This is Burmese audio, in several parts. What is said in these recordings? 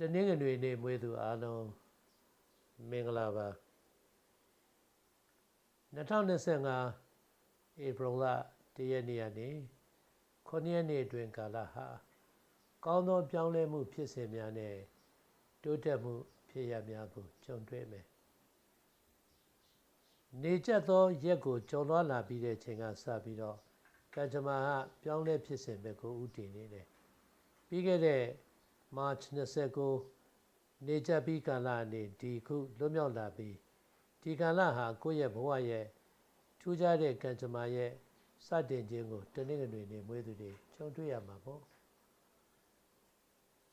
တနင်္ဂနွေနေ့မွေးသူအားလုံးမင်္ဂလာပါ2025ဧပြီလ1ရက်နေ့ကနေ9ရက်နေ့အတွင်းကာလဟာကောင်းသောပြောင်းလဲမှုဖြစ်စဉ်များနဲ့တိုးတက်မှုဖြစ်ရများကိုကြုံတွေ့မယ်နေကျက်သောရက်ကိုကြုံသွားလာပြီးတဲ့ချိန်ကစပြီးတော့ကံကြမ္မာကပြောင်းလဲဖြစ်စဉ်ဘက်ကိုဥတည်နေတယ်ပြီးခဲ့တဲ့ March 29နေကြပြီးကာလအနေဒီခုလွတ်မြောက်လာပြီးဒီကာလဟာကိုယ့်ရဲ့ဘဝရဲ့ထူးခြားတဲ့ကံကြမ္မာရဲ့စတင်ခြင်းကိုတနင်္ဂနွေနေ့မွေးသူတွေကြုံတွေ့ရမှာပေါ့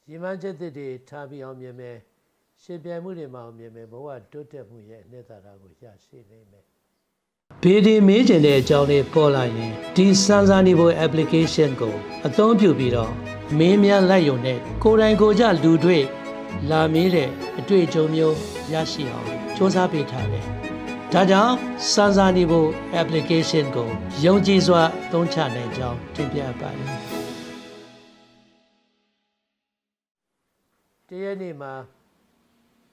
ရည်မှန်းချက်တွေထားပြီးအောင်မြင်မယ်ရှင်ပြိုင်မှုတွေမှာအောင်မြင်မယ်ဘဝတိုးတက်မှုရဲ့အနှစ်သာရကိုရရှိနိုင်မယ်ဘေဒီမေးချင်တဲ့အကြောင်းလေးပေါ်လာရင်ဒီစမ်းစာနေဖို့ application ကိုအသုံးပြုပြီးတော့ မင်းများလိုက်ရုံနဲ့ကိုယ်တိုင်ကိုယ်ကြလူတွေ့လာမေးတဲ့အတွေ့အကြုံမျိုးရရှိအောင်စ조사ပေးထားတယ်။ဒါကြောင့်စမ်းစာနေဖို့ application ကိုယုံကြည်စွာသုံးချနိုင်ကြောင်းတင်ပြပါတယ်။တရက်နေ့မှာ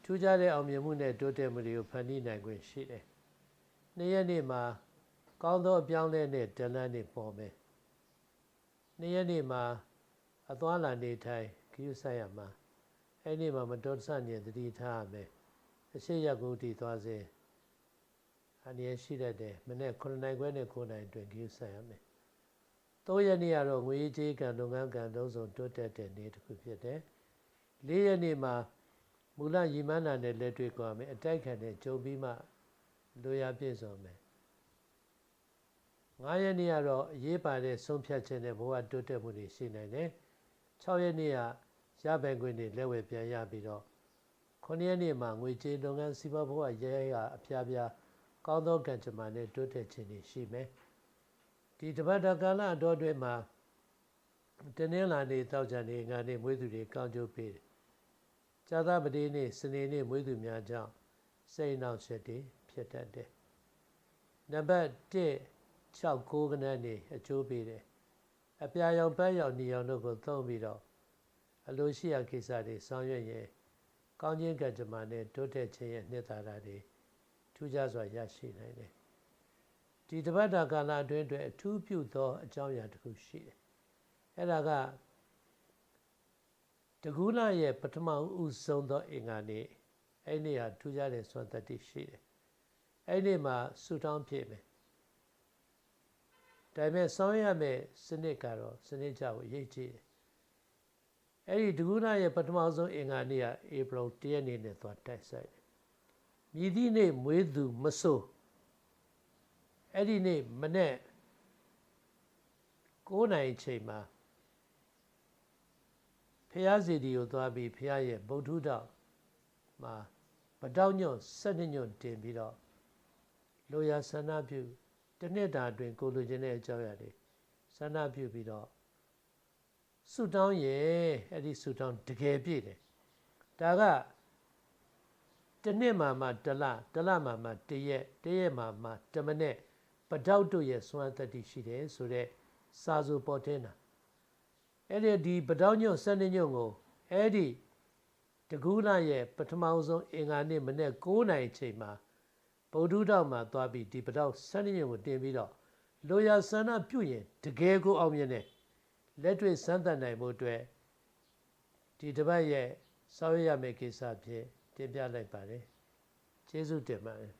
ထူးခြားတဲ့အောင်မြင်မှုနဲ့တိုးတက်မှုတွေကိုဖန်တီးနိုင်ခွင့်ရှိတယ်။နေ့ရက်နေ့မှာကောင်းသောအပြောင်းအလဲနဲ့ဒလန်တွေပေါ်မယ်။နေ့ရက်နေ့မှာ အသွားလာနေထိုင်ဂရုစိုက်ရမှာအဲ့ဒီမှာမတော်တဆညင်တတိထားရမယ်။အရှိရက်ကိုတည်သွားစေအနေရရှိတတ်တယ်မနေ့9နိုင်ခွဲနဲ့9နိုင်အတွင်းဂရုစိုက်ရမယ်။၃ရက်နေ့ကတော့ငွေကြေးကံလုပ်ငန်းကံလုံးစုံတိုးတက်တဲ့နေ့တစ်ခုဖြစ်တယ်။၄ရက်နေ့မှာမူလရည်မှန်းတာနဲ့လက်တွေ့ကြွားမယ်အတိုက်ခံတဲ့ကြုံပြီးမှလိုရာပြည့်စုံမယ်9ရက်နေ့ကတော့အရေးပါတဲ့ဆုံးဖြတ်ချက်နဲ့ဘဝတိုးတက်မှုတွေရှိနိုင်တယ် 6ရက်နေ့ကရပိုင်ခွင့်တွေလက်ဝယ်ပြန်ရပြီးတော့9ရက်နေ့မှာငွေကြေးလုပ်ငန်းစီးပွားဘဝရဲရအဖျားဖျားကောင်းသောကံကြမ္မာနဲ့တိုးတက်ခြင်းတွေရှိမယ်ဒီတပတ်တကာလအတော်အတွင်းမှာတင်းနှလာနေတောက်ကြနေငါနေမွေးသူတွေကောင်းကျိုးပေးတယ်ဇာသပတိနေ့စနေနေ့မွေးသူများကြောင့်စိတ်နှောင့်ယှက်တွေဖြစ်တတ်တယ်နံပါတ်1 6 9ခဏနေအကျိုးပေးတယ် အပြာရောင်ပန်းရောင်နေရောင်တို့ကိုသုံးပြီးတော့အလိုရှိရာကိစ္စတွေဆောင်ရွက်ရင်ကောင်းခြင်းကံကြမ္မာနဲ့တိုးတက်ခြင်းရဲ့နှစ်သာရတွေထူးခြားစွာရရှိနိုင်တယ်ဒီတပတ်တာကာလအတွင်းအတွက်အထူးပြုသောအကြောင်းအရာတစ်ခုရှိတယ်အဲ့ဒါကတကူးလာရဲ့ပထမဦးဆုံးသောအင်္ဂါနေ့အဲ့နေ့ဟာထူးခြားတဲ့စွမ်းတတ္တိရှိတယ်အဲ့နေ့မှာဆူတောင်းဖြစ်မယ် ဒါပေမဲ့ဆောင်းရမယ်စနစ်ကတော့စနစ်ကြကိုရိတ်ကြည့်တယ်အဲ့ဒီတကူးလာရဲ့ပထမဆုံးအင်္ဂါနေ့ကဧပြီ၁ရက်နေ့နဲ့သွားတိုက်ဆိုင်တယ်မြည်သည့်နေ့မွေးသူမဆိုးအဲ့ဒီနေ့မနေ့9နိုင်ချိန်မှာဖះစီဒီကိုသွားပြီးဖះရဲ့ဗုဒ္ဓတော်မှာပတောက်ညွန့်၁၂ညွန့်တင်ပြီးတော့လိုရာဆန္ဒပြု တစ်နှစ်တာအတွင်းကိုလိုချင်တဲ့အကြောင်းအရာတွေဆန္ဒပြုပြီးတော့ဆုတောင်းရဲ့အဲ့ဒီဆုတောင်းတကယ်ပြည့်တယ်ဒါကတစ်နှစ်မှမှတလတလမှမှတရက်တရက်မှမှတမနဲ့ပတောက်တို့ရဲ့စွမ်းသတ္တိရှိတယ်ဆိုတော့စာဆိုပေါ်တင်တာအဲ့ဒီဒီပတောက်ညွန့်စနေညွန့်ကိုအဲ့ဒီတကူးလာရဲ့ပထမဆုံးအင်္ဂါနေ့မနေ့9နိုင်ချိန်မှာ ဗုဒ္ဓတော်မှာသွားပြီးဒီပတောက်စနေညွန့်ကိုတင်ပြီးတော့လိုရာဆန္ဒပြုရင်တကယ်ကိုအောင်မြင်တယ်လက်တွေ့စမ်းသပ်နိုင်ဖို့အတွက်ဒီတပတ်ရဲ့ဆောင်ရွက်ရမယ့်ကိစ္စဖြစ်တင်ပြလိုက်ပါတယ်ကျေးဇူးတင်ပါတယ်